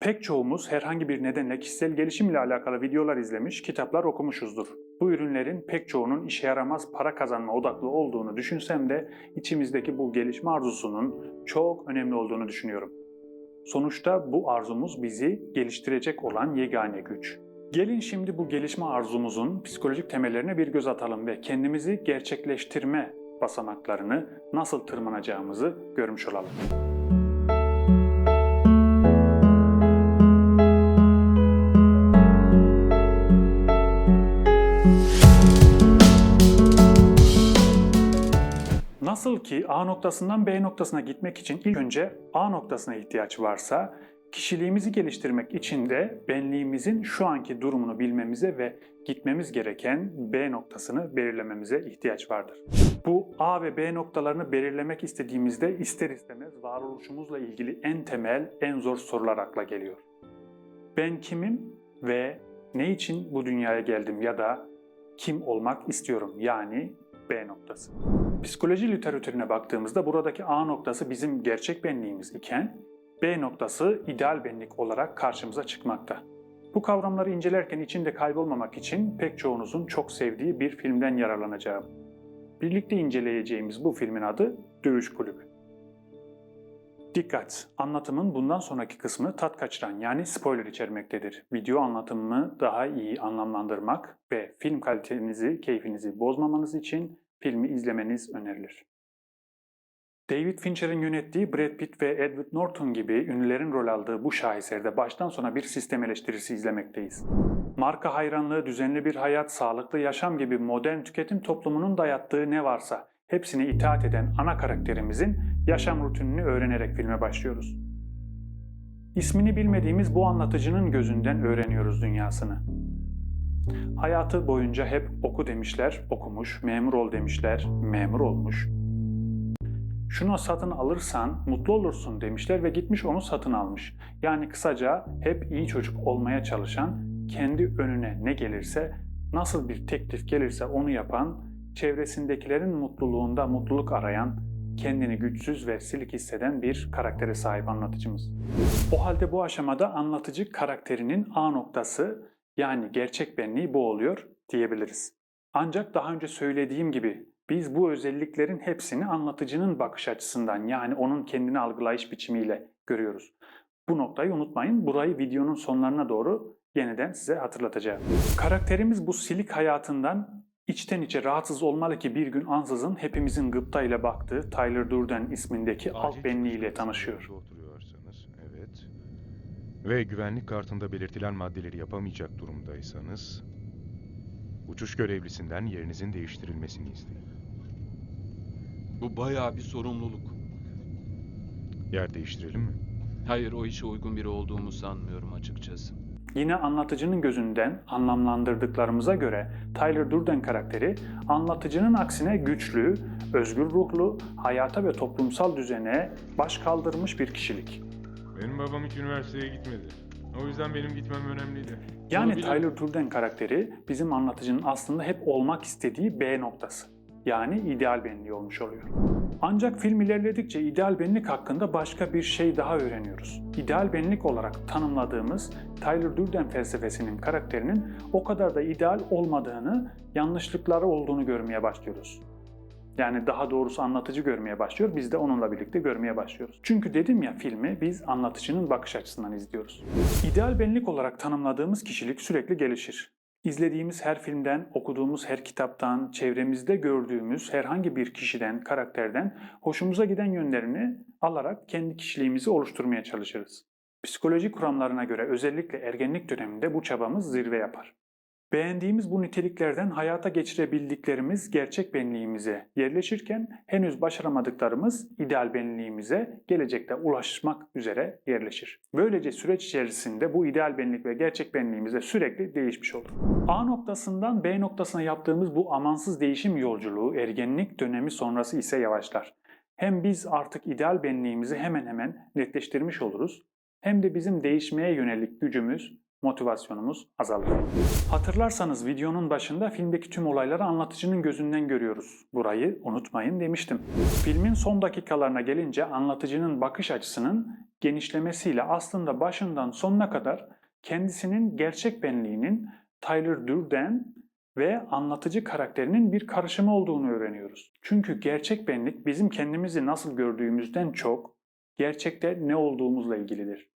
Pek çoğumuz herhangi bir nedenle kişisel gelişimle alakalı videolar izlemiş, kitaplar okumuşuzdur. Bu ürünlerin pek çoğunun işe yaramaz para kazanma odaklı olduğunu düşünsem de içimizdeki bu gelişme arzusunun çok önemli olduğunu düşünüyorum. Sonuçta bu arzumuz bizi geliştirecek olan yegane güç. Gelin şimdi bu gelişme arzumuzun psikolojik temellerine bir göz atalım ve kendimizi gerçekleştirme basamaklarını nasıl tırmanacağımızı görmüş olalım. Nasıl ki A noktasından B noktasına gitmek için ilk önce A noktasına ihtiyaç varsa, kişiliğimizi geliştirmek için de benliğimizin şu anki durumunu bilmemize ve gitmemiz gereken B noktasını belirlememize ihtiyaç vardır. Bu A ve B noktalarını belirlemek istediğimizde ister istemez varoluşumuzla ilgili en temel, en zor sorular akla geliyor. Ben kimim ve ne için bu dünyaya geldim ya da kim olmak istiyorum yani B noktası. Psikoloji literatürüne baktığımızda buradaki A noktası bizim gerçek benliğimiz iken B noktası ideal benlik olarak karşımıza çıkmakta. Bu kavramları incelerken içinde kaybolmamak için pek çoğunuzun çok sevdiği bir filmden yararlanacağım. Birlikte inceleyeceğimiz bu filmin adı Dövüş Kulübü. Dikkat! Anlatımın bundan sonraki kısmı tat kaçıran yani spoiler içermektedir. Video anlatımını daha iyi anlamlandırmak ve film kalitenizi, keyfinizi bozmamanız için filmi izlemeniz önerilir. David Fincher'ın yönettiği Brad Pitt ve Edward Norton gibi ünlülerin rol aldığı bu şaheserde baştan sona bir sistem eleştirisi izlemekteyiz. Marka hayranlığı, düzenli bir hayat, sağlıklı yaşam gibi modern tüketim toplumunun dayattığı ne varsa hepsine itaat eden ana karakterimizin yaşam rutinini öğrenerek filme başlıyoruz. İsmini bilmediğimiz bu anlatıcının gözünden öğreniyoruz dünyasını. Hayatı boyunca hep oku demişler, okumuş, memur ol demişler, memur olmuş. Şunu satın alırsan mutlu olursun demişler ve gitmiş onu satın almış. Yani kısaca hep iyi çocuk olmaya çalışan, kendi önüne ne gelirse, nasıl bir teklif gelirse onu yapan, çevresindekilerin mutluluğunda mutluluk arayan, kendini güçsüz ve silik hisseden bir karaktere sahip anlatıcımız. O halde bu aşamada anlatıcı karakterinin A noktası yani gerçek benliği bu oluyor diyebiliriz. Ancak daha önce söylediğim gibi biz bu özelliklerin hepsini anlatıcının bakış açısından yani onun kendini algılayış biçimiyle görüyoruz. Bu noktayı unutmayın. Burayı videonun sonlarına doğru yeniden size hatırlatacağım. Karakterimiz bu silik hayatından içten içe rahatsız olmalı ki bir gün ansızın hepimizin gıptayla baktığı Tyler Durden ismindeki alt benliğiyle tanışıyor. Ve güvenlik kartında belirtilen maddeleri yapamayacak durumdaysanız, uçuş görevlisinden yerinizin değiştirilmesini isteyin. Bu bayağı bir sorumluluk. Yer değiştirelim mi? Hayır o işe uygun biri olduğumu sanmıyorum açıkçası. Yine anlatıcının gözünden anlamlandırdıklarımıza göre Tyler Durden karakteri anlatıcının aksine güçlü, özgür ruhlu, hayata ve toplumsal düzene baş kaldırmış bir kişilik. Benim babam hiç üniversiteye gitmedi. O yüzden benim gitmem önemliydi. Yani Bunu. Tyler Durden karakteri bizim anlatıcının aslında hep olmak istediği B noktası. Yani ideal benliği olmuş oluyor. Ancak film ilerledikçe ideal benlik hakkında başka bir şey daha öğreniyoruz. İdeal benlik olarak tanımladığımız Tyler Durden felsefesinin karakterinin o kadar da ideal olmadığını, yanlışlıkları olduğunu görmeye başlıyoruz. Yani daha doğrusu anlatıcı görmeye başlıyor, biz de onunla birlikte görmeye başlıyoruz. Çünkü dedim ya filmi biz anlatıcının bakış açısından izliyoruz. İdeal benlik olarak tanımladığımız kişilik sürekli gelişir. İzlediğimiz her filmden, okuduğumuz her kitaptan, çevremizde gördüğümüz herhangi bir kişiden, karakterden hoşumuza giden yönlerini alarak kendi kişiliğimizi oluşturmaya çalışırız. Psikoloji kuramlarına göre özellikle ergenlik döneminde bu çabamız zirve yapar. Beğendiğimiz bu niteliklerden hayata geçirebildiklerimiz gerçek benliğimize yerleşirken henüz başaramadıklarımız ideal benliğimize gelecekte ulaşmak üzere yerleşir. Böylece süreç içerisinde bu ideal benlik ve gerçek benliğimize sürekli değişmiş olur. A noktasından B noktasına yaptığımız bu amansız değişim yolculuğu ergenlik dönemi sonrası ise yavaşlar. Hem biz artık ideal benliğimizi hemen hemen netleştirmiş oluruz hem de bizim değişmeye yönelik gücümüz motivasyonumuz azalır. Hatırlarsanız videonun başında filmdeki tüm olayları anlatıcının gözünden görüyoruz. Burayı unutmayın demiştim. Filmin son dakikalarına gelince anlatıcının bakış açısının genişlemesiyle aslında başından sonuna kadar kendisinin gerçek benliğinin Tyler Durden ve anlatıcı karakterinin bir karışımı olduğunu öğreniyoruz. Çünkü gerçek benlik bizim kendimizi nasıl gördüğümüzden çok gerçekte ne olduğumuzla ilgilidir.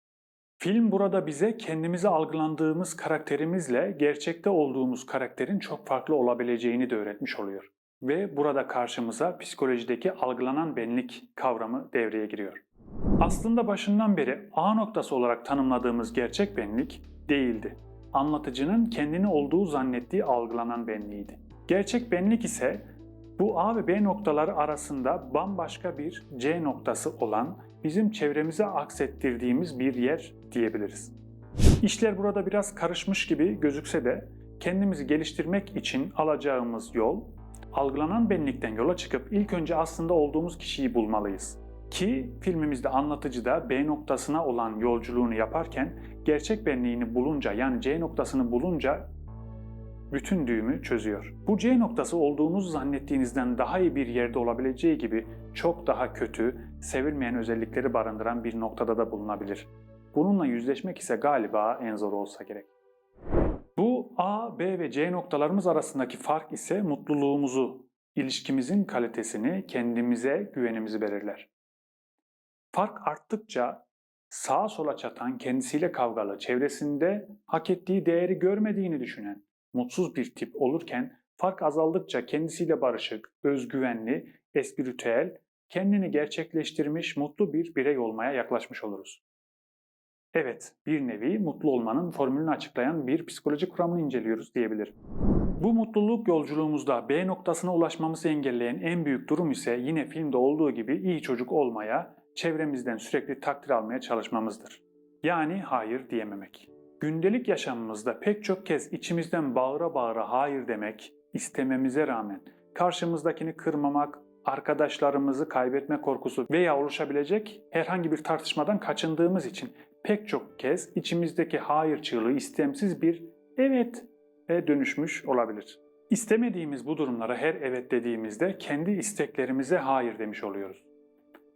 Film burada bize kendimizi algılandığımız karakterimizle gerçekte olduğumuz karakterin çok farklı olabileceğini de öğretmiş oluyor. Ve burada karşımıza psikolojideki algılanan benlik kavramı devreye giriyor. Aslında başından beri A noktası olarak tanımladığımız gerçek benlik değildi. Anlatıcının kendini olduğu zannettiği algılanan benliğiydi. Gerçek benlik ise bu A ve B noktaları arasında bambaşka bir C noktası olan bizim çevremize aksettirdiğimiz bir yer diyebiliriz. İşler burada biraz karışmış gibi gözükse de kendimizi geliştirmek için alacağımız yol algılanan benlikten yola çıkıp ilk önce aslında olduğumuz kişiyi bulmalıyız. Ki filmimizde anlatıcı da B noktasına olan yolculuğunu yaparken gerçek benliğini bulunca yani C noktasını bulunca bütün düğümü çözüyor. Bu C noktası olduğunuz zannettiğinizden daha iyi bir yerde olabileceği gibi çok daha kötü, sevilmeyen özellikleri barındıran bir noktada da bulunabilir. Bununla yüzleşmek ise galiba en zor olsa gerek. Bu A, B ve C noktalarımız arasındaki fark ise mutluluğumuzu, ilişkimizin kalitesini, kendimize güvenimizi belirler. Fark arttıkça sağa sola çatan, kendisiyle kavgalı, çevresinde hak ettiği değeri görmediğini düşünen, mutsuz bir tip olurken fark azaldıkça kendisiyle barışık, özgüvenli, espritüel, kendini gerçekleştirmiş mutlu bir birey olmaya yaklaşmış oluruz. Evet, bir nevi mutlu olmanın formülünü açıklayan bir psikoloji kuramını inceliyoruz diyebilirim. Bu mutluluk yolculuğumuzda B noktasına ulaşmamızı engelleyen en büyük durum ise yine filmde olduğu gibi iyi çocuk olmaya, çevremizden sürekli takdir almaya çalışmamızdır. Yani hayır diyememek. Gündelik yaşamımızda pek çok kez içimizden bağıra bağıra hayır demek, istememize rağmen karşımızdakini kırmamak, arkadaşlarımızı kaybetme korkusu veya oluşabilecek herhangi bir tartışmadan kaçındığımız için pek çok kez içimizdeki hayır çığlığı istemsiz bir evet e dönüşmüş olabilir. İstemediğimiz bu durumlara her evet dediğimizde kendi isteklerimize hayır demiş oluyoruz.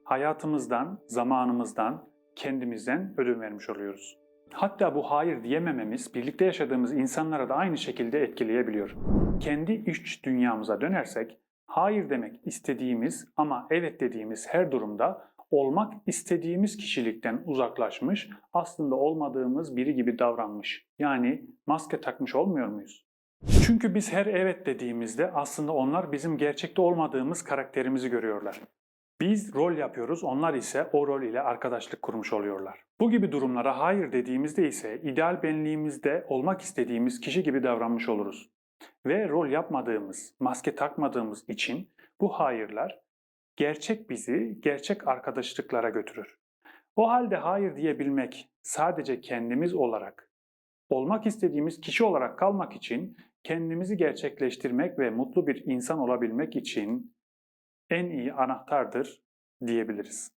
Hayatımızdan, zamanımızdan, kendimizden ödün vermiş oluyoruz. Hatta bu hayır diyemememiz birlikte yaşadığımız insanlara da aynı şekilde etkileyebiliyor. Kendi iç dünyamıza dönersek, hayır demek istediğimiz ama evet dediğimiz her durumda olmak istediğimiz kişilikten uzaklaşmış, aslında olmadığımız biri gibi davranmış. Yani maske takmış olmuyor muyuz? Çünkü biz her evet dediğimizde aslında onlar bizim gerçekte olmadığımız karakterimizi görüyorlar. Biz rol yapıyoruz, onlar ise o rol ile arkadaşlık kurmuş oluyorlar. Bu gibi durumlara hayır dediğimizde ise ideal benliğimizde olmak istediğimiz kişi gibi davranmış oluruz. Ve rol yapmadığımız, maske takmadığımız için bu hayırlar gerçek bizi gerçek arkadaşlıklara götürür. O halde hayır diyebilmek sadece kendimiz olarak, olmak istediğimiz kişi olarak kalmak için kendimizi gerçekleştirmek ve mutlu bir insan olabilmek için en iyi anahtardır diyebiliriz.